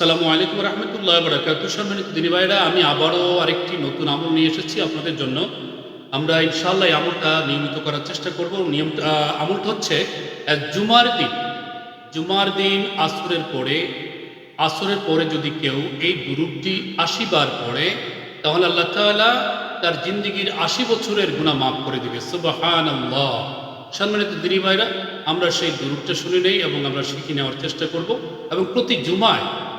সালামু আলাইকুম রহমতুল্লাহ বরাকাত সম্মানিত দিনী ভাইরা আমি আবারও আরেকটি নতুন আমল নিয়ে এসেছি আপনাদের জন্য। আমরা ইনশাআল্লাহ এই আমলটা নিয়মিত করার চেষ্টা করব। নিয়মটা আমলটা হচ্ছে জুমার দিন। জুমার দিন আসরের পরে আসরের পরে যদি কেউ এই দুরুপটি আশি বার পড়ে, তাহলে আল্লাহ তাআলা তার জিন্দিগির আশি বছরের গুণা মাফ করে দিবে। সুবাহান সম্মানিত দিনী ভাইরা আমরা সেই দুরুপটা শুনে নেই এবং আমরা শিখে নেওয়ার চেষ্টা করব। এবং প্রতি জুমায়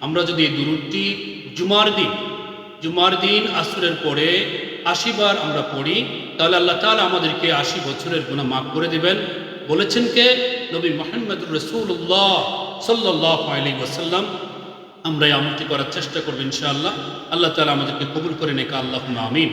আমরা যদি এই দুরুদটি জুমার দিন জুমার দিন আসরের পরে আশিবার আমরা পড়ি, তাহলে আল্লাহ তালা আমাদেরকে আশি বছরের গুণা মাফ করে দেবেন। বলেছেন কে? নবী মোহাম্মদ রসুল্লাহ সাল্লাহ আলী ওয়াসাল্লাম। আমরা এই আমলটি করার চেষ্টা করব ইনশাআল্লাহ। আল্লাহ তালা আমাদেরকে কবুল করে নেকা আল্লাহ আমিন।